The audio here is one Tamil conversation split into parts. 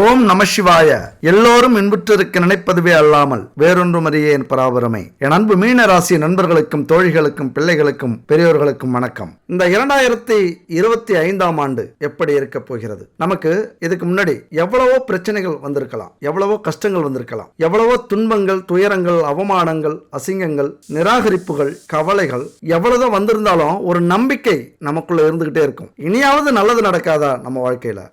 ஓம் நம சிவாய. எல்லோரும் இன்புற்றிருக்க நினைப்பதுவே அல்லாமல் வேறொன்றும் அறியேன் பராபரமே. என் அன்பு மீன ராசி நண்பர்களுக்கும் தோழிகளுக்கும் பிள்ளைகளுக்கும் பெரியோர்களுக்கும் வணக்கம். இந்த இரண்டாயிரத்தி இருபத்தி ஐந்தாம் ஆண்டு எப்படி இருக்க போகிறது? நமக்கு இதுக்கு முன்னாடி எவ்வளவோ பிரச்சனைகள் வந்திருக்கலாம். எவ்வளவோ கஷ்டங்கள் வந்திருக்கலாம். எவ்வளவோ துன்பங்கள் துயரங்கள் அவமானங்கள் அசிங்கங்கள் நிராகரிப்புகள் கவலைகள் எவ்வளவுதான் வந்திருந்தாலும் ஒரு நம்பிக்கை நமக்குள்ள இருந்துகிட்டே இருக்கும். இனியாவது நல்லது நடக்காதா நம்ம வாழ்க்கையில?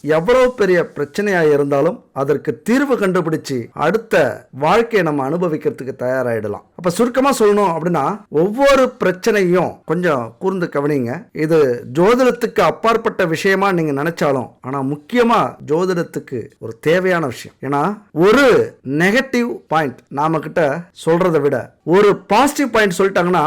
எவ்வளவு பெரிய பிரச்சனையா இருந்தாலும் அதற்கு தீர்வு கண்டுபிடிச்சு அடுத்த வாழ்க்கையை நம்ம அனுபவிக்கிறதுக்கு தயாராயிடலாம். அப்ப சுருக்கமா சொல்லணும் அப்படின்னா ஒவ்வொரு பிரச்சனையும் கொஞ்சம் கூர்ந்து கவனிங்க. இது ஜோதிடத்துக்கு அப்பாற்பட்ட விஷயமா நீங்க நினைச்சாலும் ஆனா முக்கியமா ஜோதிடத்துக்கு ஒரு தேவையான விஷயம். ஏன்னா ஒரு நெகட்டிவ் பாயிண்ட் நாம கிட்ட சொல்றதை விட ஒரு பாசிட்டிவ் பாயிண்ட் சொல்லிட்டாங்கன்னா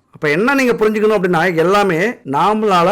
அப்போ என்ன நீங்கள் புரிஞ்சுக்கணும் அப்படின்னா எல்லாமே நாமளால்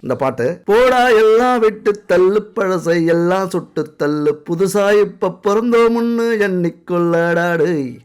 இந்த பாட்டு. போடா எல்லாம் விட்டு தள்ளு பழசை எல்லாம் சுட்டு தள்ளு. புதுசா இப்ப பிறந்தோம்னு எண்ணிக்கொள்ளடாடு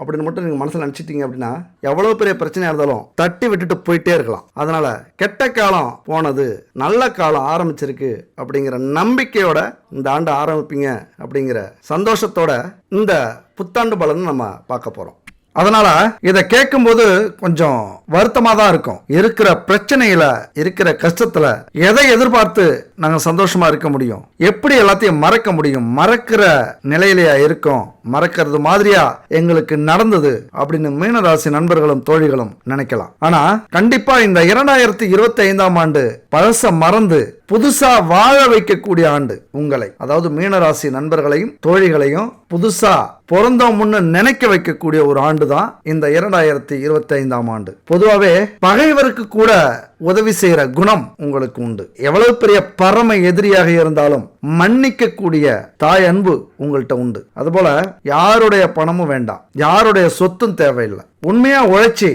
அப்படின்னு மட்டும் நீங்கள் மனசில் நினச்சிட்டீங்க அப்படின்னா எவ்வளோ பெரிய பிரச்சனையாக இருந்தாலும் தட்டி விட்டுட்டு போயிட்டே இருக்கலாம். அதனால் கெட்ட காலம் போனது நல்ல காலம் ஆரம்பிச்சிருக்கு அப்படிங்கிற நம்பிக்கையோட இந்த ஆண்டு ஆரம்பிப்பீங்க அப்படிங்கிற சந்தோஷத்தோட இந்த புத்தாண்டு பலன் நம்ம பார்க்க போகிறோம் அதனால் இதை கேட்கும்போது கொஞ்சம் வருத்தமாக தான் இருக்கும். இருக்கிற பிரச்சனையில் இருக்கிற கஷ்டத்துல எதை எதிர்பார்த்து நாங்கள் சந்தோஷமா இருக்க முடியும்? எப்படி எல்லாத்தையும் மறக்க முடியும்? மறக்கிற நிலையிலேயா இருக்கும்? மறக்கிறது மாதிரியா எங்களுக்கு நடந்தது அப்படின்னு மீனராசி நண்பர்களும் தோழிகளும் நினைக்கலாம். ஆனா கண்டிப்பா இந்த இரண்டாயிரத்தி இருபத்தி ஐந்தாம் ஆண்டு பழச மறந்து புதுசா வாழ வைக்கக்கூடிய ஆண்டு உங்களை அதாவது மீனராசி நண்பர்களையும் தோழிகளையும் புதுசா பிறந்தோம் முன்னு நினைக்க வைக்கக்கூடிய ஒரு ஆண்டு தான் இந்த இரண்டாயிரத்தி இருபத்தி ஐந்தாம் ஆண்டு பொதுவாகவே பகைவருக்கு கூட உதவி செய்யற குணம் உங்களுக்கு உண்டு. எவ்வளவு பெரிய பரம எதிரியாக இருந்தாலும் மன்னிக்கக்கூடிய தாய் அன்பு உங்கள்கிட்ட உண்டு. அதுபோல யாருடைய பணமும் வேண்டாம். யாருடைய சொத்தும் தேவையில்லை. உண்மையா உழைச்சி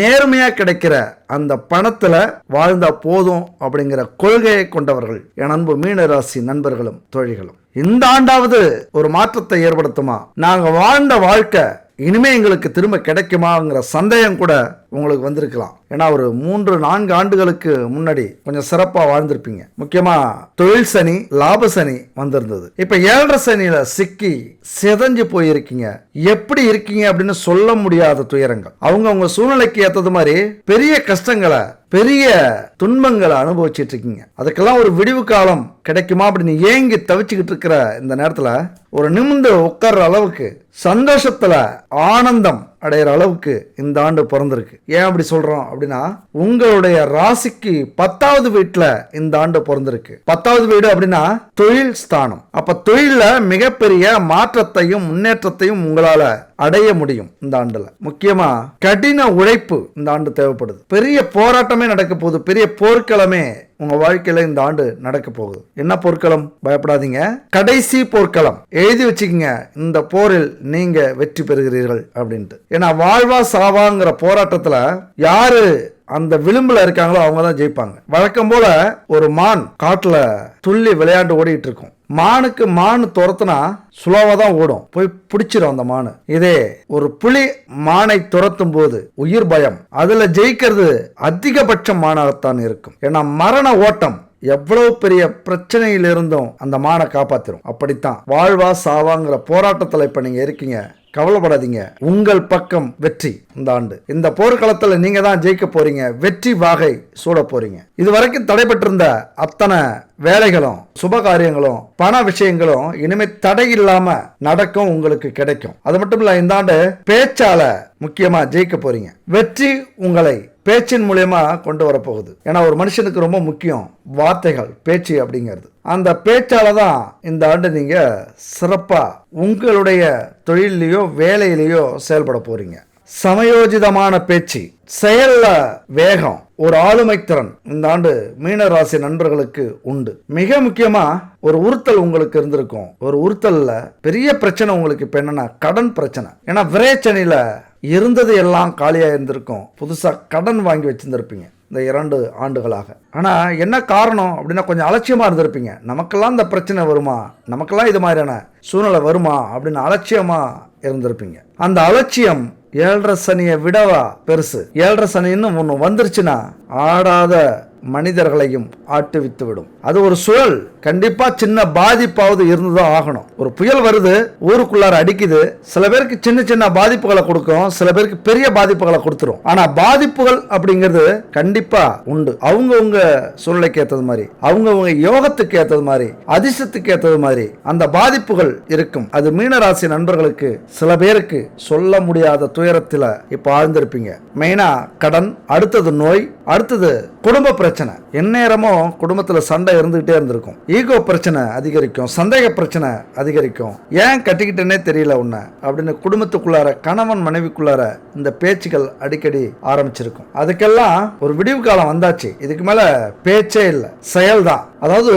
நேர்மையா கிடைக்கிற அந்த பணத்துல வாழ்ந்தா போதும் அப்படிங்கிற கொள்கையை கொண்டவர்கள் என் அன்பு மீனராசி நண்பர்களும் தோழிகளும். இந்த ஆண்டாவது ஒரு மாற்றத்தை ஏற்படுத்துமா? நாங்க வாழ்ந்த வாழ்க்கை இனிமே எங்களுக்கு திரும்ப கிடைக்குமாங்கிற சந்தேகம் கூட உங்களுக்கு வந்திருக்கலாம். ஏன்னா ஒரு மூன்று நான்கு ஆண்டுகளுக்கு முன்னாடி கொஞ்சம் சிறப்பாக வாழ்ந்திருப்பீங்க. முக்கியமா தொழில் சனி லாப சனி வந்திருந்தது. இப்ப ஏழரை சனியில சிக்கி சிதஞ்சு போயிருக்கீங்க. எப்படி இருக்கீங்க அப்படின்னு சொல்ல முடியாத துயரங்கள். அவங்க அவங்க சூழ்நிலைக்கு ஏத்தது மாதிரி பெரிய கஷ்டங்களை பெரிய துன்பங்களை அனுபவிச்சிட்டு இருக்கீங்க. அதுக்கெல்லாம் ஒரு விடிவு காலம் கிடைக்குமா அப்படின்னு ஏங்கி தவிச்சுக்கிட்டு இருக்கிற இந்த நேரத்தில் ஒரு நிமிந்து உட்கார்ற அளவுக்கு சந்தோஷத்தில் ஆனந்தம் அடையிற அளவுக்கு இந்த ஆண்டு பிறந்திருக்கு. ஏன் அப்படி சொல்றோம் அப்படின்னா உங்களுடைய ராசிக்கு பத்தாவது வீட்டில் இந்த ஆண்டு பிறந்திருக்கு. பத்தாவது வீடு அப்படின்னா தொழில் ஸ்தானம். அப்ப தொழில மிகப்பெரிய மாற்றத்தையும் முன்னேற்றத்தையும் உங்களால அடைய முடியும் இந்த ஆண்டுல. முக்கியமா கடின உழைப்பு இந்த ஆண்டு தேவைப்படுது. பெரிய போராட்டமே நடக்க போகுது. பெரிய போர்க்களமே உங்க வாழ்க்கையில இந்த ஆண்டு நடக்க போகுது. என்ன போர்க்களம்? பயப்படாதீங்க. கடைசி போர்க்களம். எழுதி வச்சுக்கங்க. இந்த போரில் நீங்க வெற்றி பெறுகிறீர்கள் அப்படின்ட்டு. ஏன்னா வாழ்வா சாவாங்கிற போராட்டத்துல யாரு அந்த விளிம்புல இருக்காங்களோ அவங்க தான் ஜெயிப்பாங்க. வழக்கம் போல ஒரு மான் காட்டுல துள்ளி விளையாண்டு ஓடிட்டு இருக்கும். மானுக்கு மான் துரத்துனா சுலோவா தான் ஓடும். போய் பிடிச்சிரும் அந்த மானு. இதே ஒரு புலி மானை துரத்தும் போது உயிர் பயம். அதுல ஜெயிக்கிறது அதிகபட்சம் மானாகத்தான் இருக்கும். ஏன்னா மரண ஓட்டம் எவ்வளவு பெரிய பிரச்சனையில் இருந்தும் அந்த மானை காப்பாத்திரும். அப்படித்தான். வாழ்வா சாவாங்கிற போராட்டத்தில் இப்ப நீங்க இருக்கீங்க. கவலைப்படாதீங்க. உங்கள் பக்கம் வெற்றி இந்த ஆண்டு. இந்த போர்க்களத்தில் நீங்க தான் ஜெயிக்க போறீங்க. வெற்றி வாகை சூட போறீங்க. இது வரைக்கும் தடைபட்டிருந்த அத்தனை வேலைகளும் சுபகாரியங்களும் பண விஷயங்களும் இனிமே தடை இல்லாம நடக்கும் உங்களுக்கு கிடைக்கும். அது மட்டும் இல்ல இந்த ஆண்டு பேச்சால முக்கியமா ஜெயிக்க போறீங்க. வெற்றி உங்களை பேச்சின் மூலயமா கொண்டு வரப்போகுது. ஏன்னா ஒரு மனுஷனுக்கு ரொம்ப முக்கியம் வார்த்தைகள் பேச்சு அப்படிங்கிறது. அந்த பேச்சால தான் இந்த ஆண்டு நீங்க சிறப்பா உங்களுடைய தொழிலையோ வேலையிலேயோ செயல்பட போறீங்க. சமயோஜிதமான பேச்சு செயல்ல வேகம் ஒரு ஆளுமை திறன் இந்த ஆண்டு மீனராசி நண்பர்களுக்கு உண்டு. மிக முக்கியமா ஒரு உறுத்தல் உங்களுக்கு இருந்திருக்கும். ஒரு உறுத்தல்ல பெரிய பிரச்சனை உங்களுக்கு இப்ப என்னன்னா கடன் பிரச்சனை. ஏன்னா விரைச்சனில இருந்தது எல்லாம் காலியாக இருந்திருக்கும். புதுசாக கடன் வாங்கி வச்சுருந்துருப்பீங்க இந்த இரண்டு ஆண்டுகளாக. ஆனால் என்ன காரணம் அப்படின்னா கொஞ்சம் அலட்சியமாக இருந்திருப்பீங்க. நமக்கெல்லாம் இந்த பிரச்சனை வருமா? நமக்கெல்லாம் இது மாதிரியான சூழ்நிலை வருமா? அப்படின்னு அலட்சியமாக இருந்திருப்பீங்க. அந்த அலட்சியம் ஏழரை சனியை விடவா பெருசு? ஏழரை சனின்னு ஒன்று வந்துருச்சுன்னா ஆடாத மனிதர்களையும் ஆட்டுவித்து விடும் அது ஒரு சுழல். கண்டிப்பா சின்ன பாதிப்பாவது இருந்துதான் ஆகணும். ஒரு புயல் வருது ஊருக்குள்ளார அடிக்குது சில பேருக்கு சின்ன சின்ன பாதிப்புகளை கொடுக்கும் சில பேருக்கு பெரிய பாதிப்புகளை கொடுத்துரும். ஆனா பாதிப்புகள் அப்படிங்கிறது கண்டிப்பா உண்டு. அவங்கவுங்க சூழ்நிலைக்கு ஏற்றது மாதிரி அவங்கவுங்க யோகத்துக்கு ஏற்றது மாதிரி அதிர்ஷ்டத்துக்கு ஏற்றது மாதிரி அந்த பாதிப்புகள் இருக்கும். அது மீனராசி நண்பர்களுக்கு சில பேருக்கு சொல்ல முடியாத துயரத்தில் இப்போ ஆழ்ந்திருப்பீங்க. மெயினா கடன் அடுத்தது நோய் அடுத்தது குடும்ப பிரச்சனை. எந்நேரமும் குடும்பத்தில் சண்டை இருந்துகிட்டே இருந்திருக்கும். ஈகோ பிரச்சனை அதிகரிக்கும் சந்தேக பிரச்சனை அதிகரிக்கும். ஏன் கட்டிக்கிட்டேனே தெரியல உன்னை அப்படின்னு குடும்பத்துக்குள்ளார கணவன் மனைவிக்குள்ளார இந்த பேச்சுகள் அடிக்கடி ஆரம்பிச்சிருக்கும். அதுக்கெல்லாம் ஒரு விடிவு காலம் வந்தாச்சு. இதுக்கு மேல பேச்சே இல்லை செயல்தான். அதாவது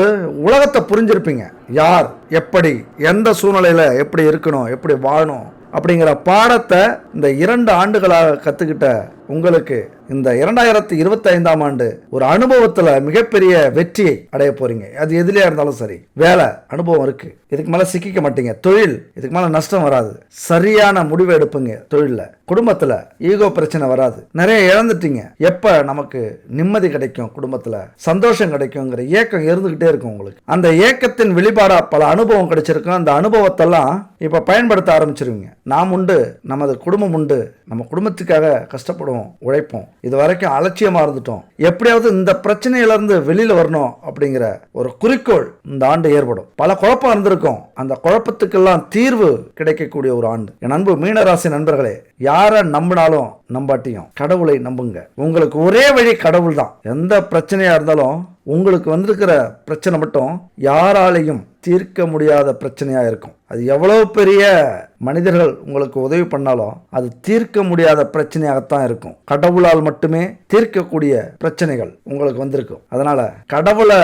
உலகத்தை புரிஞ்சிருப்பீங்க. யார் எப்படி எந்த சூழ்நிலையில எப்படி இருக்கணும் எப்படி வாழணும் அப்படிங்கிற பாடத்தை இந்த இரண்டு ஆண்டுகளாக கற்றுக்கிட்ட உங்களுக்கு இந்த இரண்டாயிரத்தி இருபத்தி ஐந்தாம் ஆண்டு ஒரு அனுபவத்தில் மிகப்பெரிய வெற்றியை அடைய போறீங்க. அது எதுலையா இருந்தாலும் சரி. வேலை அனுபவம் இருக்கு. இதுக்கு மேலே சிக்கிக்க மாட்டீங்க. தொழில் இதுக்கு மேலே நஷ்டம் வராது. சரியான முடிவு எடுப்புங்க தொழிலில். குடும்பத்தில் ஈகோ பிரச்சனை வராது. நிறைய இழந்துட்டீங்க. எப்போ நமக்கு நிம்மதி கிடைக்கும் குடும்பத்தில்? சந்தோஷம் கிடைக்குங்கிற ஏக்கம் இருந்துகிட்டே இருக்கும் உங்களுக்கு. அந்த ஏக்கத்தின் வெளிப்பாடா பல அனுபவம் கிடைச்சிருக்கும். அந்த அனுபவத்தெல்லாம் இப்போ பயன்படுத்த ஆரம்பிச்சிருவீங்க. நாம் உண்டு நமது குடும்பம் உண்டு. நம்ம குடும்பத்துக்காக கஷ்டப்படுவோம். உழைப்போம். இது வரைக்கும் அலட்சியமா இருந்துட்டோம். எப்படியாவது இந்த பிரச்சனையிலிருந்து வெளியில் வெளியில வரணும் அப்படிங்கிற ஒரு குறிக்கோள் இந்த ஆண்டு ஏற்படும். பல குழப்பம் இருந்திருக்கும். அந்த குழப்பத்துக்கெல்லாம் தீர்வு கிடைக்கக்கூடிய ஒரு ஆண்டு. என் அன்பு மீனராசி நண்பர்களே யாரை நம்பினாலும் நம்பாட்டியும் கடவுளை நம்புங்க. உங்களுக்கு ஒரே வழி கடவுள் தான் எந்த பிரச்சனையா இருந்தாலும் உங்களுக்கு வந்திருக்கிற பிரச்சனை மட்டும் யாராலையும் தீர்க்க முடியாத பிரச்சனையா இருக்கும். அது எவ்வளவு பெரிய மனிதர்கள் உங்களுக்கு உதவி பண்ணாலும் அது தீர்க்க முடியாத பிரச்சனையாகத்தான் இருக்கும். கடவுளால் மட்டுமே தீர்க்கக்கூடிய பிரச்சனைகள் உங்களுக்கு வந்திருக்கும். அதனால கடவுளை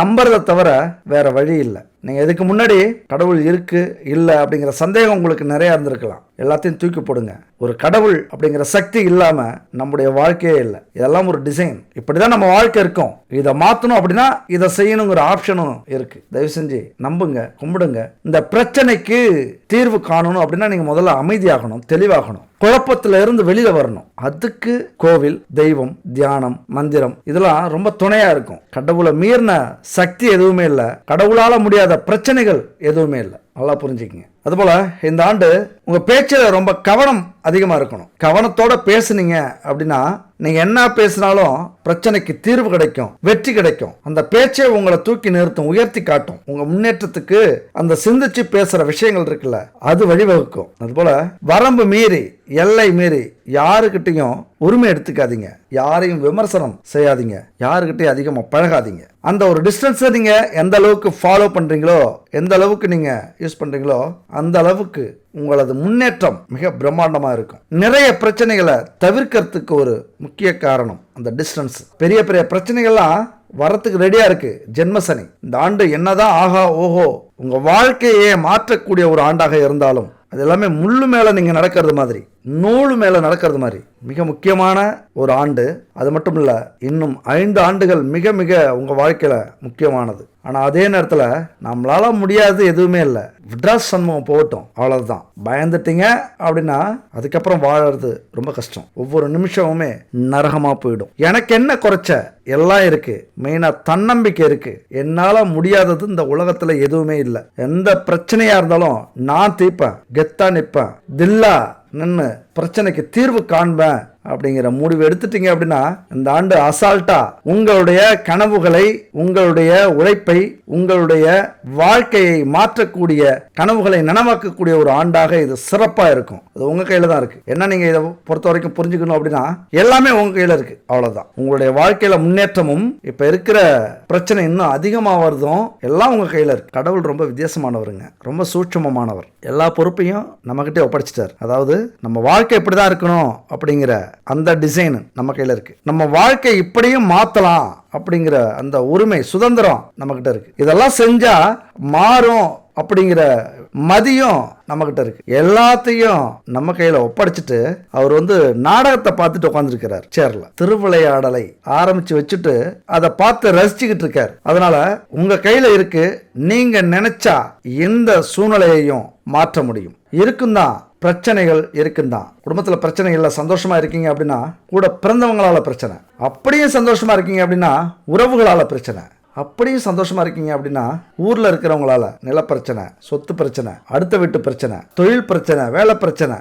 நம்புறதை தவிர வேற வழி இல்லை. நீங்கள் இதுக்கு முன்னாடி கடவுள் இருக்கு இல்லை அப்படிங்கிற சந்தேகம் உங்களுக்கு நிறையா இருந்திருக்கலாம். எல்லாத்தையும் தூக்கி போடுங்க. ஒரு கடவுள் அப்படிங்கிற சக்தி இல்லாமல் நம்முடைய வாழ்க்கையே இல்லை. இதெல்லாம் ஒரு டிசைன் இப்படி தான் நம்ம வாழ்க்கை இருக்கும். இதை மாற்றணும் அப்படின்னா இதை செய்யணுங்கிற ஆப்ஷனும் இருக்குது தயவு செஞ்சு நம்புங்க கும்பிடுங்க. இந்த பிரச்சனைக்கு தீர்வு காணணும் அப்படின்னா நீங்க முதல்ல அமைதியாகணும் தெளிவாகணும். குழப்பத்துல இருந்து வெளியில வரணும். அதுக்கு கோவில் தெய்வம் தியானம் மந்திரம் இதெல்லாம் ரொம்ப துணையா இருக்கும். கடவுளை மீறின சக்தி எதுவுமே இல்லை. கடவுளால முடியாத பிரச்சனைகள் எதுவுமே இல்லை. நல்லா புரிஞ்சுக்கங்க. அதுபோல் இந்த ஆண்டு உங்கள் பேச்சில் ரொம்ப கவனம் அதிகமாக இருக்கணும். கவனத்தோட பேசுனீங்க அப்படின்னா நீங்கள் என்ன பேசினாலும் பிரச்சனைக்கு தீர்வு கிடைக்கும் வெற்றி கிடைக்கும். அந்த பேச்சை உங்களை தூக்கி நிறுத்தும் உயர்த்தி காட்டும். உங்கள் முன்னேற்றத்துக்கு அந்த சிந்திச்சு பேசுகிற விஷயங்கள் இருக்குல்ல அது வழிவகுக்கும். அதுபோல் வரம்பு மீறி எல்லை மீறி யாருக்கிட்டையும் உரிமை எடுத்துக்காதீங்க. யாரையும் விமர்சனம் செய்யாதீங்க. யாருக்கிட்டையும் அதிகமாக பழகாதீங்க. அந்த ஒரு டிஸ்டன்ஸை நீங்கள் எந்த அளவுக்கு ஃபாலோ பண்ணுறீங்களோ எந்த அளவுக்கு நீங்கள் யூஸ் பண்ணுறீங்களோ அந்த அளவுக்கு உங்களது முன்னேற்றம் மிக பிரம்மாண்டமாக இருக்கும். நிறைய பிரச்சனைகளை தவிர்க்கிறதுக்கு ஒரு முக்கிய காரணம் அந்த டிஸ்டன்ஸ் பெரிய பெரிய பிரச்சனைகள்லாம் வரத்துக்கு ரெடியாக இருக்குது ஜென்மசனி இந்த ஆண்டு என்னதான் ஆஹா ஓஹோ உங்கள் வாழ்க்கையே மாற்றக்கூடிய ஒரு ஆண்டாக இருந்தாலும் அது எல்லாமே முள்ளு மேலே நீங்கள் நடக்கிறது மாதிரி நூலு மேலே நடக்கிறது மாதிரி மிக முக்கியமான ஒரு ஆண்டு. அது மட்டும் இல்லை இன்னும் ஐந்து ஆண்டுகள் மிக மிக உங்கள் வாழ்க்கையில் முக்கியமானது. ஆனால் அதே நேரத்தில் நம்மளால முடியாது எதுவுமே இல்லை. விட்ராஸ் சண்முகம் போகட்டும் அவ்வளவுதான். பயந்துட்டீங்க அப்படின்னா அதுக்கப்புறம் வாழறது ரொம்ப கஷ்டம். ஒவ்வொரு நிமிஷமுமே நரகமாக போயிடும். எனக்கு என்ன குறைச்ச? எல்லாம் இருக்கு. மெயினாக தன்னம்பிக்கை இருக்கு. என்னால் முடியாதது இந்த உலகத்தில் எதுவுமே இல்லை. எந்த பிரச்சனையாக இருந்தாலும் நான் தீர்ப்பேன். கெத்தா நிற்பேன் தில்லா நின்று பிரச்சனைக்கு தீர்வு காண்பேன் அப்படிங்கிற முடிவு எடுத்துட்டீங்க அப்படின்னா இந்த ஆண்டு அசால்ட்டா உங்களுடைய கனவுகளை உங்களுடைய உழைப்பை உங்களுடைய வாழ்க்கையை மாற்றக்கூடிய கனவுகளை நனவாக்கக்கூடிய ஒரு ஆண்டாக இது சிறப்பாக இருக்கும். அது உங்க கையில தான் இருக்கு. என்ன நீங்க இதை பொறுத்த வரைக்கும் புரிஞ்சுக்கணும் அப்படின்னா எல்லாமே உங்க கையில இருக்கு. அவ்வளவுதான். உங்களுடைய வாழ்க்கையில முன்னேற்றமும் இப்ப இருக்கிற பிரச்சனை இன்னும் அதிகமாக வருதும் எல்லாம் உங்க கையில இருக்கு. கடவுள் ரொம்ப வித்தியாசமானவருங்க. ரொம்ப சூட்சமமானவர். எல்லா பொறுப்பையும் நம்மகிட்டே ஒப்படைச்சிட்டார். அதாவது நம்ம வாழ்க்கை இப்படி தான் இருக்கணும் அப்படிங்கிற அந்த டிசைன் நம்ம கையில் இருக்குது நம்ம வாழ்க்கை இப்படியும் மாற்றலாம் அப்படிங்கிற அந்த உரிமை சுதந்திரம் நம்மக்கிட்ட இருக்குது இதெல்லாம் செஞ்சால் மாறும் அப்படிங்கிற மதியம் நம்மக்கிட்ட இருக்கு. எல்லாத்தையும் நம்ம கையில் ஒப்படைச்சிட்டு அவர் வந்து நாடகத்தை பார்த்துட்டு உட்காந்துருக்கிறார் சேர்ல திருவிளையாடலை ஆரம்பிச்சு வச்சுட்டு அதை பார்த்து ரசிச்சுக்கிட்டு இருக்கார். அதனால உங்க கையில் இருக்கு. நீங்க நினைச்சா எந்த சூழ்நிலையையும் மாற்ற முடியும். இருக்கும் தான் பிரச்சனைகள் இருக்குந்தான் குடும்பத்தில் பிரச்சனைகள்ல சந்தோஷமாக இருக்கீங்க அப்படின்னா கூட பிறந்தவங்களால் பிரச்சனை. அப்படியும் சந்தோஷமாக இருக்கீங்க அப்படின்னா உறவுகளால் பிரச்சனை. அப்படியும் சந்தோஷமா இருக்கீங்க அப்படின்னா ஊர்ல இருக்கிறவங்களால நிலப்பிரச்சனை சொத்து பிரச்சனை அடுத்த வீட்டு பிரச்சனை தொழில் பிரச்சனை வேலை பிரச்சனை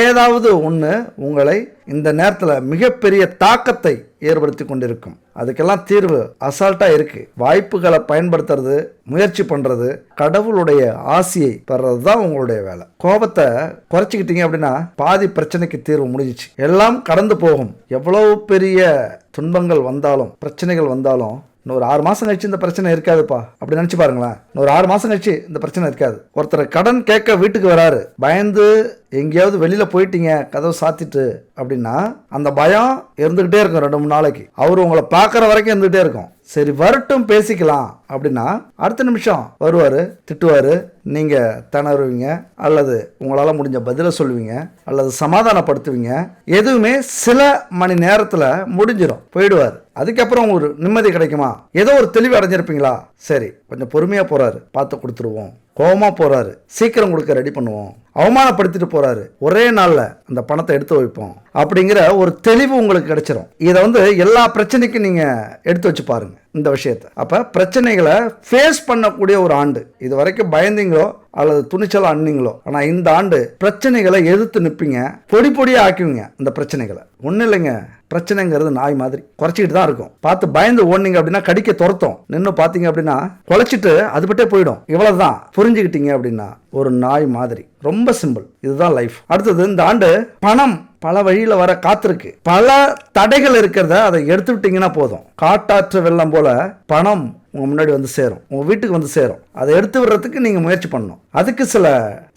ஏதாவது ஒன்று உங்களை இந்த நேரத்தில் மிகப்பெரிய தாக்கத்தை ஏற்படுத்தி கொண்டிருக்கும். அதுக்கெல்லாம் தீர்வு அசால்ட்டா இருக்கு. வாய்ப்புகளை பயன்படுத்துறது முயற்சி பண்றது கடவுளுடைய ஆசையை பெறது தான் உங்களுடைய வேலை. கோபத்தை குறைச்சிக்கிட்டீங்க அப்படின்னா பாதி பிரச்சனைக்கு தீர்வு முடிஞ்சிச்சு. எல்லாம் கடந்து போகும். எவ்வளவு பெரிய துன்பங்கள் வந்தாலும் பிரச்சனைகள் வந்தாலும் இன்னொரு ஆறு மாதம் கழிச்சு இந்த பிரச்சனை இருக்காதுப்பா. அப்படி நினச்சி பாருங்களேன். இன்னொரு ஆறு மாதம் கழிச்சு இந்த பிரச்சனை இருக்காது. ஒருத்தர் கடன் கேட்க வீட்டுக்கு வராரு. பயந்து எங்கேயாவது வெளியில் போயிட்டீங்க கதவை சாத்திட்டு அப்படின்னா அந்த பயம் இருந்துக்கிட்டே இருக்கும் ரெண்டு மூணு நாளைக்கு. அவர் உங்களை பார்க்குற வரைக்கும் இருந்துகிட்டே இருக்கும். சரி வரட்டும் பேசிக்கலாம் அப்படின்னா அடுத்த நிமிஷம் வருவார் திட்டுவார். நீங்கள் திணறுவீங்க அல்லது உங்களால் முடிஞ்ச பதிலை சொல்லுவீங்க அல்லது சமாதானப்படுத்துவீங்க. எதுவுமே சில மணி நேரத்தில் முடிஞ்சிடும் போயிடுவார். அதுக்கப்புறம் ஒரு நிம்மதி கிடைக்குமா? ஏதோ ஒரு தெளிவு அடைஞ்சிருப்பீங்களா? சரி கொஞ்சம் பொறுமையாக போகிறாரு பார்த்து கொடுத்துருவோம். கோபமாக போகிறாரு சீக்கிரம் கொடுக்க ரெடி பண்ணுவோம். அவமானப்படுத்திட்டு போகிறாரு ஒரே நாளில் அந்த பணத்தை எடுத்து வைப்போம். அப்படிங்கிற ஒரு தெளிவு உங்களுக்கு கிடைச்சிரும். இதை வந்து எல்லா பிரச்சனைக்கும் நீங்கள் எடுத்து வச்சு பாருங்க இந்த விஷயத்தை. அப்போ பிரச்சனைகளை ஃபேஸ் பண்ணக்கூடிய ஒரு ஆண்டு. இது வரைக்கும் பயந்தீங்களோ அல்லது துணிச்சலாக அண்ணீங்களோ ஆனால் இந்த ஆண்டு பிரச்சனைகளை எதிர்த்து நிற்பீங்க பொடி பொடியாக ஆக்குவீங்க இந்த பிரச்சனைகளை. ஒன்றும் இல்லைங்க. பிரச்சனைங்கிறது நாய் மாதிரி. குறைச்சிக்கிட்டு தான் இருக்கும். பார்த்து பயந்து ஓடினீங்க அப்படின்னா கடிக்க துரத்தும். நின்று பார்த்தீங்க அப்படின்னா குலைச்சிட்டு அது பட்டே போயிடும். இவ்வளவுதான். புரிஞ்சுக்கிட்டீங்க அப்படின்னா ஒரு நாய் மாதிரி. ரொம்ப சிம்பிள் இதுதான் லைஃப் அடுத்தது இந்த ஆண்டு பணம் பல வழியில் வர காத்திருக்கு. பல தடைகள் இருக்கிறத அதை எடுத்துக்கிட்டீங்கன்னா போதும். காட்டாற்று வெள்ளம் போல பணம் உங்கள் முன்னாடி வந்து சேரும். உங்கள் வீட்டுக்கு வந்து சேரும். அதை எடுத்து விடுறதுக்கு நீங்கள் முயற்சி பண்ணணும். அதுக்கு சில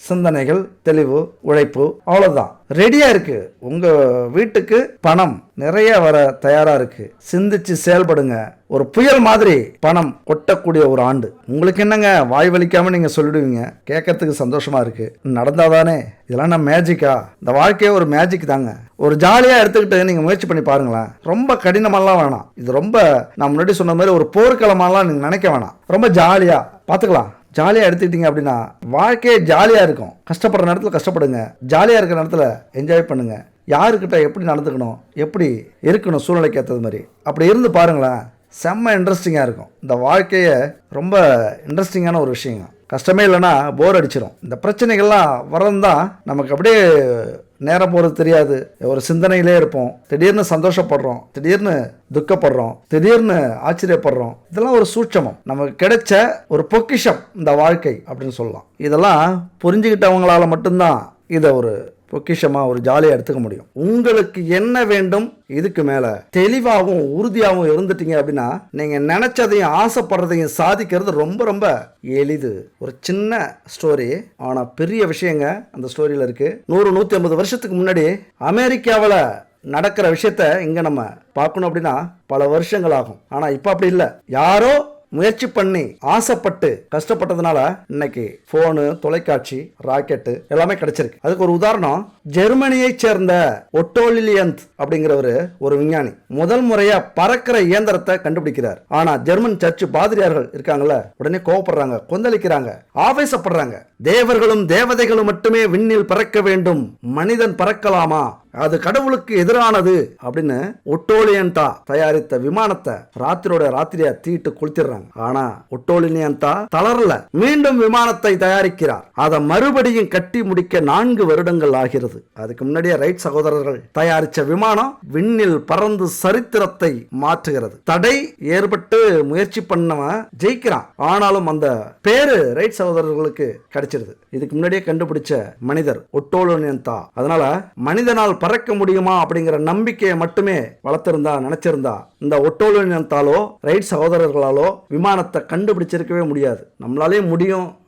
சிந்தனைகள் தெளிவு உழைப்பு அவ்வளோதான் ரெடியாக இருக்குது உங்கள் வீட்டுக்கு பணம் நிறைய வர தயாராக இருக்குது சிந்திச்சு செயல்படுங்க. ஒரு புயல் மாதிரி பணம் கொட்டக்கூடிய ஒரு ஆண்டு. உங்களுக்கு என்னங்க வாய் வலிக்காமல் நீங்கள் சொல்லிடுவீங்க? கேட்கறதுக்கு சந்தோஷமாக இருக்குது நடந்தாதானே? இதெல்லாம் நான் மேஜிக்கா இந்த வாழ்க்கையே ஒரு மேஜிக் தாங்க. ஒரு ஜாலியாக எடுத்துக்கிட்டு நீங்கள் முயற்சி பண்ணி பாருங்களேன். ரொம்ப கடினமெல்லாம் வேணாம். இது ரொம்ப நான் முன்னாடி சொன்ன மாதிரி ஒரு போர்க்களமெல்லாம் நீங்கள் நினைக்க வேணாம். ரொம்ப ஜாலியாக பார்த்துக்கலாம். ஜாலியாக எடுத்துக்கிட்டீங்க அப்படின்னா வாழ்க்கையே ஜாலியாக இருக்கும். கஷ்டப்படுற நேரத்தில் கஷ்டப்படுங்க. ஜாலியாக இருக்கிற நேரத்தில் என்ஜாய் பண்ணுங்கள் யாருக்கிட்ட எப்படி நடந்துக்கணும்? எப்படி இருக்கணும்? சூழ்நிலைக்கு ஏற்றது மாதிரி. அப்படி இருந்து பாருங்களேன். செம்ம இன்ட்ரெஸ்டிங்காக இருக்கும். இந்த வாழ்க்கையை ரொம்ப இன்ட்ரெஸ்டிங்கான ஒரு விஷயங்க. கஷ்டமே இல்லைன்னா போர் அடிச்சிடும் இந்த பிரச்சனைகள்லாம் வரந்தான் நமக்கு அப்படியே நேரம் போகிறது தெரியாது. ஒரு சிந்தனையிலே இருப்போம். திடீர்னு சந்தோஷப்படுறோம். திடீர்னு துக்கப்படுறோம். திடீர்னு ஆச்சரியப்படுறோம். இதெல்லாம் ஒரு சூட்சமம். நமக்கு கிடைச்ச ஒரு பொக்கிஷம் இந்த வாழ்க்கை அப்படின்னு சொல்லலாம். இதெல்லாம் புரிஞ்சுக்கிட்டவங்களால மட்டும்தான் இதை ஒரு பொக்கிஷமாக ஒரு ஜாலியாக எடுத்துக்க முடியும். உங்களுக்கு என்ன வேண்டும்? இதுக்கு மேலே தெளிவாகவும் உறுதியாகவும் இருந்துட்டீங்க அப்படின்னா நீங்கள் நினச்சதையும் ஆசைப்படுறதையும் சாதிக்கிறது ரொம்ப ரொம்ப எளிது. ஒரு சின்ன ஸ்டோரி ஆனால் பெரிய விஷயங்க அந்த ஸ்டோரியில் இருக்குது நூறு நூற்றி ஐம்பது வருஷத்துக்கு முன்னாடி அமெரிக்காவில் நடக்கிற விஷயத்த இங்கே நம்ம பார்க்கணும் அப்படின்னா பல வருஷங்கள் ஆகும். ஆனால் இப்போ அப்படி இல்லை. யாரோ முயற்சி பண்ணி ஆசைப்பட்டு கஷ்டப்பட்டதுனால இன்னைக்கு ஃபோனு தொலைக்காட்சி ராக்கெட்டு எல்லாமே கிடைச்சிருக்கு. அதுக்கு ஒரு உதாரணம் ஜெர்மனியைச் சேர்ந்த ஒட்டோலிலியந்த் அப்படிங்கிறவர் ஒரு விஞ்ஞானி. முதல் முறையா பறக்கிற இயந்திரத்தை கண்டுபிடிக்கிறார். ஆனா ஜெர்மன் சர்ச் பாதிரியார்கள் இருக்காங்கல்ல உடனே கோவப்படுறாங்க கொந்தளிக்கிறாங்க ஆவேசப்படுறாங்க. தேவர்களும் தேவதைகளும் மட்டுமே விண்ணில் பறக்க வேண்டும். மனிதன் பறக்கலாமா? அது கடவுளுக்கு எதிரானது அப்படின்னு ஒட்டோலியன்டா தயாரித்த விமானத்தை ராத்திரியோட ராத்திரியா தீட்டு கொளுத்திடுறாங்க. ஆனா ஒட்டோலினியன்டா தளரல. மீண்டும் விமானத்தை தயாரிக்கிறார். அதை மறுபடியும் கட்டி முடிக்க நான்கு வருடங்கள் ஆகிறது. அதுக்கு முன்னாடியே ரைட் சகோதரர்கள் தயாரிச்ச விமானம் விண்ணில் பறந்து சரித்திரத்தை மாற்றுகிறது. தடை ஏற்பட்டு முயற்சி பண்ணவன் ஜெயிக்கிறான். ஆனாலும் அந்த பேரு ரைட் சகோதரர்களுக்கு கிடைச்சிருது. இதுக்கு முன்னாடியே கண்டுபிடிச்ச மனிதர் ஒட்டோலோனியன்தா அதனால மனிதனால் பறக்க முடியுமா அப்படிங்கிற நம்பிக்கையை மட்டுமே வளர்த்திருந்தா நினைச்சிருந்தா இந்த ஒட்டோலினத்தாலோ ரைட் சகோதரர்களாலோ விமானத்தை கண்டுபிடிச்சிருக்கவே முடியாது. நம்மளாலே முடியும்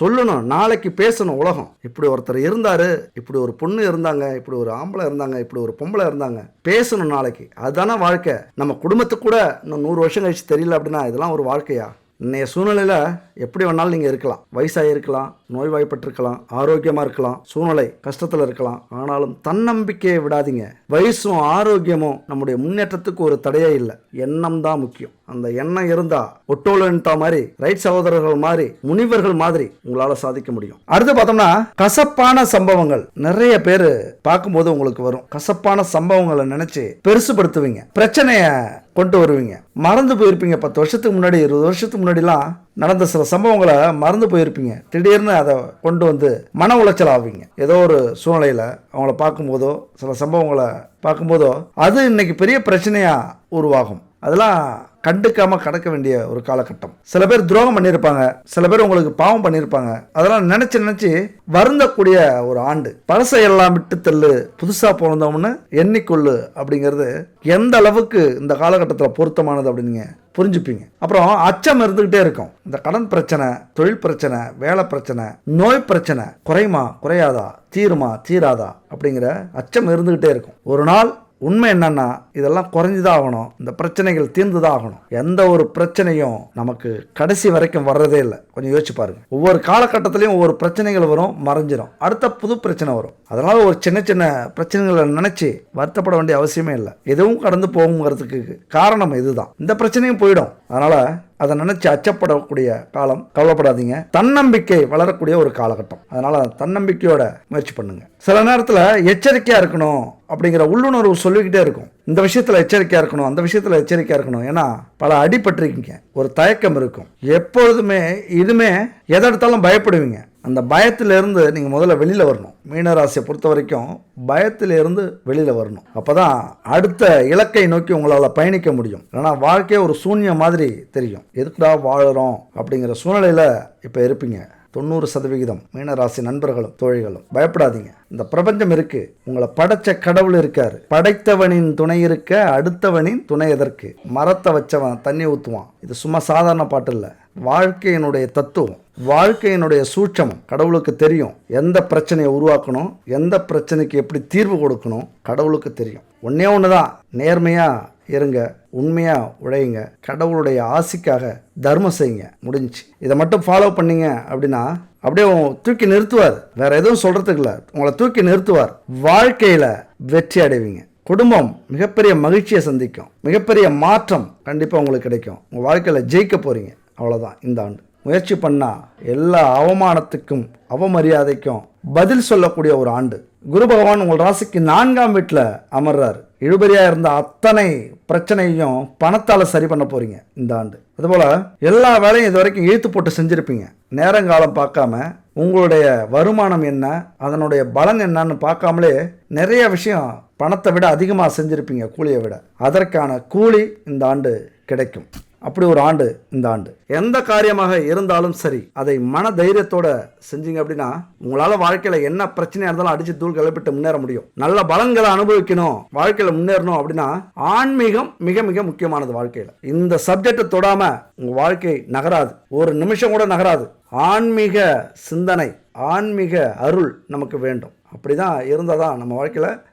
சொல்லணும் நாளைக்கு பேசணும் உலகம். இப்படி ஒருத்தர் இருந்தார் இப்படி ஒரு பொண்ணு இருந்தாங்க இப்படி ஒரு ஆம்பளை இருந்தாங்க இப்படி ஒரு பொம்பளை இருந்தாங்க. பேசணும் நாளைக்கு. அதுதானே வாழ்க்கை. நம்ம குடும்பத்துக்கு கூட இன்னும் நூறு வருஷம் கழிச்சு தெரியல அப்படின்னா இதெல்லாம் ஒரு வாழ்க்கையா? இன்றைய சூழ்நிலையில் எப்படி வேணாலும் நீங்கள் இருக்கலாம். வயசாக இருக்கலாம் நோய்வாய்ப்பட்டிருக்கலாம் ஆரோக்கியமாக இருக்கலாம் சூழ்நிலை கஷ்டத்தில் இருக்கலாம். ஆனாலும் தன்னம்பிக்கையை விடாதீங்க. வயசும் ஆரோக்கியமும் நம்முடைய முன்னேற்றத்துக்கு ஒரு தடையே இல்லை. எண்ணம் தான் முக்கியம். அந்த எண்ணம் இருந்தால் ஒட்டோலன்டா மாதிரி ரைட் சகோதரர்கள் மாதிரி முனிவர்கள் மாதிரி உங்களால் சாதிக்க முடியும். அடுத்து பார்த்தோம்னா கசப்பான சம்பவங்கள். நிறைய பேர் பார்க்கும்போது உங்களுக்கு வரும். கசப்பான சம்பவங்களை நினச்சி பெருசுபடுத்துவீங்க. பிரச்சனையை கொண்டு வருவீங்க. மறந்து போயிருப்பீங்க. பத்து வருஷத்துக்கு முன்னாடி இருபது வருஷத்துக்கு முன்னாடிலாம் நடந்த சில சம்பவங்களை மறந்து போயிருப்பீங்க. திடீர்னு அதை கொண்டு வந்து மன உளைச்சல் ஆவீங்க. ஏதோ ஒரு சூழ்நிலையில் அவங்கள பார்க்கும்போதோ சில சம்பவங்களை பார்க்கும்போதோ அது இன்னைக்கு பெரிய பிரச்சனையாக உருவாகும். அதெல்லாம் கண்டுக்காம கடக்க வேண்டிய ஒரு காலகட்டம். சில பேர் துரோகம் பண்ணியிருப்பாங்க. சில பேர் உங்களுக்கு பாவம் பண்ணியிருப்பாங்க. அதெல்லாம் நினைச்சு நினைச்சு வருந்தக்கூடிய ஒரு ஆண்டு. பழசையெல்லாம் விட்டு தள்ளு புதுசாக பிறந்தோம்னு எண்ணிக்கொள்ளு அப்படிங்கிறது எந்த அளவுக்கு இந்த காலகட்டத்தில் பொருத்தமானது அப்படின்னு புரிஞ்சுப்பீங்க. அப்புறம் அச்சம் இருந்துகிட்டே இருக்கும். இந்த கடன் பிரச்சனை தொழில் பிரச்சனை வேலை பிரச்சனை நோய் பிரச்சனை குறையுமா குறையாதா தீருமா தீராதா அப்படிங்கிற அச்சம் இருந்துகிட்டே இருக்கும். ஒரு நாள் உண்மை என்னன்னா இதெல்லாம் குறைஞ்சுதான் ஆகணும். இந்த பிரச்சனைகள் தீர்ந்துதான் ஆகணும். எந்த ஒரு பிரச்சனையும் நமக்கு கடைசி வரைக்கும் வர்றதே இல்லை. கொஞ்சம் யோசிச்சு பாருங்க. ஒவ்வொரு காலகட்டத்திலையும் ஒவ்வொரு பிரச்சனைகள் வரும் மறைஞ்சிரும். அடுத்த புது பிரச்சனை வரும். அதனால ஒரு சின்ன சின்ன பிரச்சனைகளை நினைச்சு வருத்தப்பட வேண்டிய அவசியமே இல்லை. எதுவும் கடந்து போகுங்கிறதுக்கு காரணம் இதுதான். இந்த பிரச்சனையும் போயிடும். அதனால அதை நினைச்சு அச்சப்படக்கூடிய காலம் கவலைப்படாதீங்க. தன்னம்பிக்கை வளரக்கூடிய ஒரு காலகட்டம். அதனால தன்னம்பிக்கையோட முயற்சி பண்ணுங்க. சில நேரத்தில் எச்சரிக்கையாக இருக்கணும் அப்படிங்கிற உள்ளுணர்வு சொல்லிக்கிட்டே இருக்கும். இந்த விஷயத்தில் எச்சரிக்கையாக இருக்கணும் அந்த விஷயத்தில் எச்சரிக்கையாக இருக்கணும். ஏன்னா பல அடிபட்டிருக்கீங்க. ஒரு தயக்கம் இருக்கும். எப்பொழுதுமே இதுமே எதை எடுத்தாலும் பயப்படுவீங்க. அந்த பயத்திலிருந்து நீங்கள் முதல்ல வெளியில் வரணும். மீனராசியை பொறுத்த வரைக்கும் பயத்திலிருந்து வெளியில் வரணும். அப்போ தான் அடுத்த இலக்கை நோக்கி உங்களால் பயணிக்க முடியும். ஏன்னா வாழ்க்கையே ஒரு சூன்யம் மாதிரி தெரியும். எதுக்குடா வாழறோம் அப்படிங்கிற சூழ்நிலையில் இப்போ இருப்பீங்க. தொண்ணூறு சதவிகிதம் மீனராசி நண்பர்களும் தோழிகளும் பயப்படாதீங்க. இந்த பிரபஞ்சம் இருக்கு. உங்களை படைச்ச கடவுள் இருக்காரு. படைத்தவனின் துணை இருக்க அடுத்தவனின் துணை எதற்கு? மரத்தை வச்சவன் தண்ணி ஊற்றுவான் இது சும்மா சாதாரண பாட்டு இல்லை. வாழ்க்கையினுடைய தத்துவம் வாழ்க்கையினுடைய சூட்சமம் கடவுளுக்கு தெரியும். எந்த பிரச்சனையை உருவாக்கணும் எந்த பிரச்சனைக்கு எப்படி தீர்வு கொடுக்கணும் கடவுளுக்கு தெரியும். ஒன்றே ஒன்று தான் நேர்மையாக இருங்க உண்மையாக உழையுங்க கடவுளுடைய ஆசிக்காக தர்மம் செய்யுங்க முடிஞ்சுச்சு. இதை மட்டும் ஃபாலோ பண்ணீங்க அப்படின்னா அப்படியே தூக்கி நிறுத்துவார். வேற எதுவும் சொல்கிறதுக்கு இல்லை. உங்களை தூக்கி நிறுத்துவார். வாழ்க்கையில் வெற்றி அடைவீங்க. குடும்பம் மிகப்பெரிய மகிழ்ச்சியை சந்திக்கும். மிகப்பெரிய மாற்றம் கண்டிப்பாக உங்களுக்கு கிடைக்கும். உங்கள் வாழ்க்கையில் ஜெயிக்க போகிறீங்க அவ்வளோதான் இந்த ஆண்டு. முயற்சி பண்ணா எல்லா அவமானத்துக்கும் அவமரியாதைக்கும் பதில் சொல்லக்கூடிய ஒரு ஆண்டு. குரு பகவான் உங்கள் ராசிக்கு நான்காம் வீட்டில் அமர்றார். இழுபறியாக இருந்த அத்தனை பிரச்சனையும் பணத்தால் சரி பண்ண போகிறீங்க இந்த ஆண்டு. அதுபோல் எல்லா வேலையும் இது வரைக்கும் இழுத்து போட்டு செஞ்சுருப்பீங்க. நேரங்காலம் பார்க்காம உங்களுடைய வருமானம் என்ன அதனுடைய பலன் என்னன்னு பார்க்காமலே நிறைய விஷயம் பணத்தை விட அதிகமாக செஞ்சுருப்பீங்க கூலியை விட. அதற்கான கூலி இந்த ஆண்டு கிடைக்கும். அப்படி ஒரு ஆண்டு இந்த ஆண்டு. எந்த காரியமாக இருந்தாலும் சரி அதை மன தைரியத்தோட செஞ்சீங்க அப்படின்னா உங்களால வாழ்க்கையில என்ன பிரச்சனையா இருந்தாலும் அடிச்சு தூள் கிளப்பிட்டு முன்னேற முடியும். நல்ல பலன்களை அனுபவிக்கணும் வாழ்க்கையில முன்னேறணும் அப்படின்னா ஆன்மீகம் மிக மிக முக்கியமானது வாழ்க்கையில. இந்த சப்ஜெக்டை தொடாம உங்க வாழ்க்கை நகராது. ஒரு நிமிஷம் கூட நகராது. ஆன்மீக சிந்தனை ஆன்மீக அருள் நமக்கு வேண்டும். அப்படிதான் இருந்தால் தான் நம்ம வாழ்க்கையில்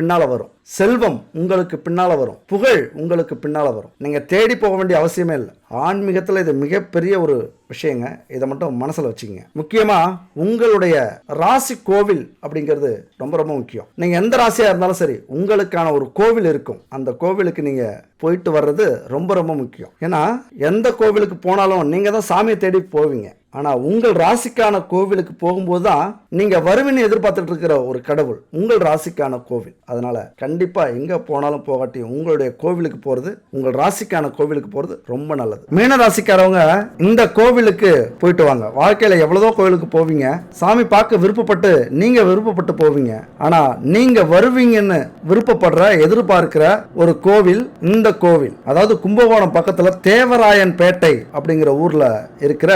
பின்னால் வரும். செல்வம் உங்களுக்கு பின்னால் வரும். புகழ் உங்களுக்கு பின்னால் வரும். நீங்கள் தேடி போக வேண்டிய அவசியமே இல்லை. ஆன்மீகத்தில் இது மிகப்பெரிய ஒரு விஷயங்க. இதை மட்டும் மனசில் வச்சுக்கோங்க. முக்கியமாக உங்களுடைய ராசி கோவில் அப்படிங்கிறது ரொம்ப ரொம்ப முக்கியம். நீங்கள் எந்த ராசியாக இருந்தாலும் சரி உங்களுக்கான ஒரு கோவில் இருக்கும். அந்த கோவிலுக்கு நீங்கள் போயிட்டு வர்றது ரொம்ப ரொம்ப முக்கியம். ஏன்னா எந்த கோவிலுக்கு போனாலும் நீங்கள் தான் சாமியை தேடி போவீங்க. ஆனால் உங்கள் ராசிக்கான கோவிலுக்கு போகும்போது தான் நீங்கள் வருவின்னு எதிர்பார்த்துட்டு இருக்கிற ஒரு கடவுள் உங்கள் ராசிக்கான கோவில். அதனால் கண்டிப்பாக எங்கே போனாலும் போகாட்டி உங்களுடைய கோவிலுக்கு போகிறது உங்கள் ராசிக்கான கோவிலுக்கு போகிறது ரொம்ப நல்லது. மீன ராசிக்காரவங்க இந்த கோவிலுக்கு போயிட்டு வாங்க. வாழ்க்கையில் எவ்வளோதோ கோவிலுக்கு போவீங்க. சாமி பார்க்க விருப்பப்பட்டு நீங்கள் விருப்பப்பட்டு போவீங்க. ஆனால் நீங்கள் வருவீங்கன்னு விருப்பப்படுற எதிர்பார்க்கிற ஒரு கோவில் இந்த கோவில். அதாவது கும்பகோணம் பக்கத்தில் தேவராயன் பேட்டை அப்படிங்கிற ஊரில் இருக்கிற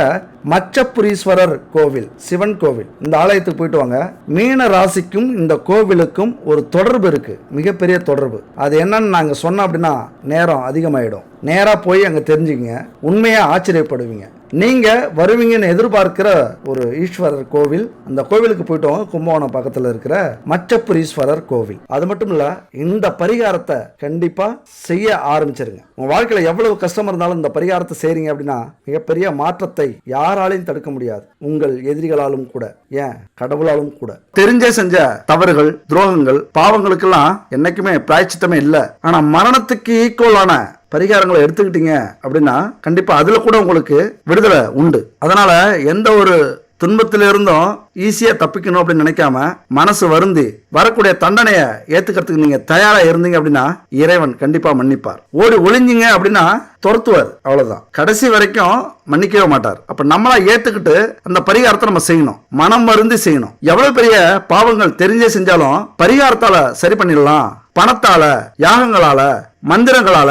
அச்சப்புரீஸ்வரர் கோவில் சிவன் கோவில். இந்த ஆலயத்துக்கு போயிட்டு வாங்க. மீன ராசிக்கும் இந்த கோவிலுக்கும் ஒரு தொடர்பு இருக்கு. மிகப்பெரிய தொடர்பு. அது என்னன்னு நாங்கள் சொன்னோம் அப்படின்னா நேரம் அதிகமாயிடும். நேராக போய் அங்கே தெரிஞ்சுக்கங்க. உண்மையாக ஆச்சரியப்படுவீங்க. நீங்கள் வருவீங்கன்னு எதிர்பார்க்கிற ஒரு ஈஸ்வரர் கோவில் அந்த கோவிலுக்கு போயிட்டு வாங்க கும்பகோணம் பக்கத்தில் இருக்கிற மச்சபுரீஸ்வரர் கோவில். அது மட்டும் இல்லை இந்த பரிகாரத்தை கண்டிப்பாக செய்ய ஆரம்பிச்சிருங்க. உங்கள் வாழ்க்கையில் எவ்வளவு கஷ்டம் இருந்தாலும் இந்த பரிகாரத்தை செய்றீங்க அப்படின்னா மிகப்பெரிய மாற்றத்தை யாராலையும் தடுக்க முடியாது. உங்கள் எதிரிகளாலும் கூட ஏன் கடவுளாலும் கூட. தெரிஞ்சே செஞ்ச தவறுகள் துரோகங்கள் பாவங்களுக்கெல்லாம் என்னைக்குமே பிராய்ச்சித்தமே இல்லை. ஆனால் மரணத்துக்கு ஈக்குவலான பரிகாரங்களை எடுத்துக்கிட்டீங்க அப்படின்னா கண்டிப்பாக அதில் கூட உங்களுக்கு விடுதலை உண்டு. அதனால் எந்த ஒரு துன்பத்திலிருந்தும் ஈஸியாக தப்பிக்கணும் அப்படின்னு நினைக்காம மனசு வருந்தி வரக்கூடிய தண்டனையை ஏற்றுக்கிறதுக்கு நீங்கள் தயாராக இருந்தீங்க அப்படின்னா இறைவன் கண்டிப்பாக மன்னிப்பார். ஓடி ஒளிஞ்சிங்க அப்படின்னா துரத்துவார். அவ்வளோதான் கடைசி வரைக்கும் மன்னிக்கவே மாட்டார். அப்போ நம்மளா ஏற்றுக்கிட்டு அந்த பரிகாரத்தை நம்ம செய்யணும். மனம் மருந்து செய்யணும். எவ்வளோ பெரிய பாவங்கள் தெரிஞ்சே செஞ்சாலும் பரிகாரத்தால் சரி பண்ணிடலாம். பணத்தால் யாகங்களால் மந்திரங்களால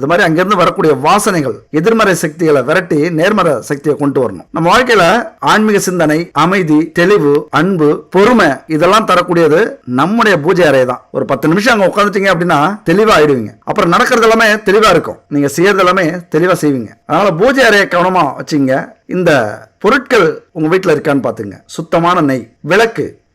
அது மாதிரி அங்கிருந்து வரக்கூடிய வாசனைகள் எதிர்மறை சக்திகளை விரட்டி நேர்மறை சக்தியை கொண்டு வரணும். நம்ம வாழ்க்கையில ஆன்மீக சிந்தனை அமைதி தெளிவு அன்பு பொறுமை இதெல்லாம் தரக்கூடியது நம்முடைய பூஜை அறை தான். ஒரு பத்து நிமிஷம் அங்க உட்காந்துட்டீங்க அப்படின்னா தெளிவா ஆயிடுவீங்க. அப்புறம் நடக்கிறது எல்லாமே தெளிவா இருக்கும். நீங்க செய்யறது எல்லாமே தெளிவா செய்வீங்க. அதனால பூஜை அறையை கவனமா வச்சுங்க. இந்த பொருட்கள் உங்க வீட்டில் இருக்கான்னு பாத்துங்க சுத்தமான நெய் விளக்கு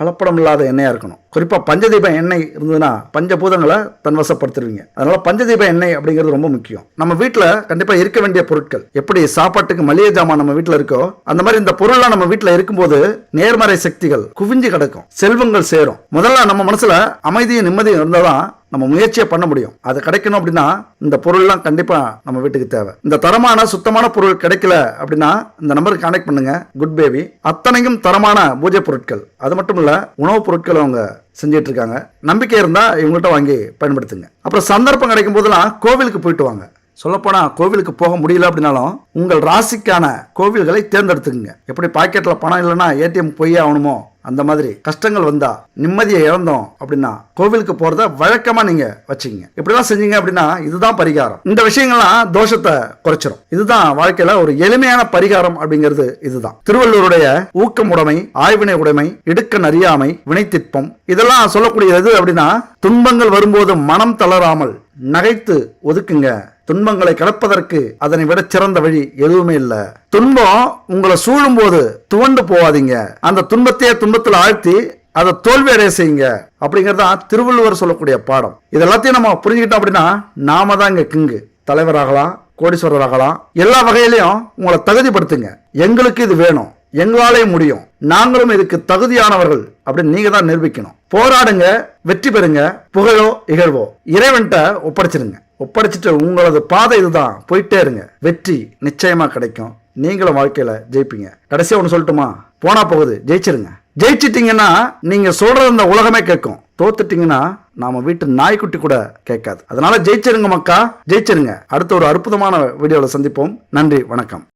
கலப்படம் இல்லாத எண்ணெயாக இருக்கணும். குறிப்பாக பஞ்சதீப எண்ணெய் இருந்ததுன்னா பஞ்சபூதங்களை தன்வசப்படுத்துருவீங்க அதனால் பஞ்சதீப எண்ணெய் அப்படிங்கிறது ரொம்ப முக்கியம். நம்ம வீட்டில் கண்டிப்பாக இருக்க வேண்டிய பொருட்கள் எப்படி சாப்பாட்டுக்கு மளிகை ஜாமான் நம்ம வீட்டில் இருக்கோ அந்த மாதிரி இந்த பொருள்லாம் நம்ம வீட்டில் இருக்கும்போது நேர்மறை சக்திகள் குவிஞ்சு கிடக்கும். செல்வங்கள் சேரும். முதல்ல நம்ம மனசில் அமைதியும் நிம்மதியும் இருந்தாதான் நம்ம முயற்சியை பண்ண முடியும். அது கிடைக்கணும் அப்படின்னா இந்த பொருள்லாம் கண்டிப்பாக நம்ம வீட்டுக்கு தேவை. இந்த தரமான சுத்தமான பொருள் கிடைக்கல அப்படின்னா இந்த நம்பருக்கு கனெக்ட் பண்ணுங்க. குட் பேபி அத்தனையும் தரமான பூஜை பொருட்கள். அது மட்டும் இல்லை உணவுப் பொருட்கள் அவங்க செஞ்சிட்டு இருக்காங்க நம்பிக்கை இருந்தால் இவங்கள்ட்ட வாங்கி பயன்படுத்துங்க. அப்புறம் சந்தர்ப்பம் கிடைக்கும் போதெல்லாம் கோவிலுக்கு போயிட்டு வாங்க. சொல்லப்போனால் கோவிலுக்கு போக முடியல அப்படின்னாலும் உங்கள் ராசிக்கான கோவில்களை தேர்ந்தெடுத்துக்குங்க. எப்படி பாக்கெட்டில் பணம் இல்லைன்னா ஏடிஎம் போய் ஆகணுமோ அந்த மாதிரி கஷ்டங்கள் வந்தா நிம்மதியை இழந்தோம் அப்படின்னா கோவிலுக்கு போறத வழக்கமா நீங்க வச்சுக்கங்க. இப்படிலாம் செஞ்சீங்க அப்படின்னா இதுதான் பரிகாரம். இந்த விஷயங்கள்லாம் தோஷத்தை குறைச்சிரும். இதுதான் வாழ்க்கையில ஒரு எளிமையான பரிகாரம் அப்படிங்கிறது இதுதான். திருவள்ளுவருடைய ஊக்கம் உடைமை ஆய்வினை உடைமை இடுக்கன் அறியாமை வினைத்திற்பம் இதெல்லாம் சொல்லக்கூடியது அப்படின்னா துன்பங்கள் வரும்போது மனம் தளராமல் நகைத்து ஒதுக்குங்க. துன்பங்களை கடப்பதற்கு அதனை விட சிறந்த வழி எதுவுமே இல்லை. துன்பம் உங்களை சூழும் போது துவண்டு போவாதீங்க. அந்த துன்பத்தையே துன்பத்தில் ஆழ்த்தி அதை தோல்வி அடைய செய்யுங்க. அப்படிங்கிறது தான் திருவள்ளுவர் சொல்லக்கூடிய பாடம். இது எல்லாத்தையும் நம்ம புரிஞ்சுக்கிட்டோம் அப்படின்னா நாம தான் இங்க கிங்கு. தலைவராகலாம் கோடீஸ்வரராகலாம் எல்லா வகையிலையும் உங்களை தகுதிப்படுத்துங்க. எங்களுக்கு இது வேணும். எங்களாலே முடியும். நாங்களும் இதுக்கு தகுதியானவர்கள் அப்படின்னு நீங்க தான் நிரூபிக்கணும். போராடுங்க வெற்றி பெறுங்க புகழோ இகழ்வோ. இறைவன்கிட்ட ஒப்படைச்சிருங்க. ஒப்படைச்சிட்டு உங்களது பாதை இதுதான். போயிட்டே இருங்க. வெற்றி நிச்சயமா கிடைக்கும். நீங்களும் வாழ்க்கையில ஜெயிப்பீங்க. கடைசியா ஒன்று சொல்லட்டுமா? போனா போகுது. ஜெயிச்சிருங்க. ஜெயிச்சிட்டீங்கன்னா நீங்க சொல்றது இந்த உலகமே கேட்கும். தோத்துட்டீங்கன்னா நாம வீட்டு நாய்க்குட்டி கூட கேட்காது. அதனால ஜெயிச்சிருங்க மக்கா. ஜெயிச்சிருங்க. அடுத்த ஒரு அற்புதமான வீடியோவில் சந்திப்போம். நன்றி. வணக்கம்.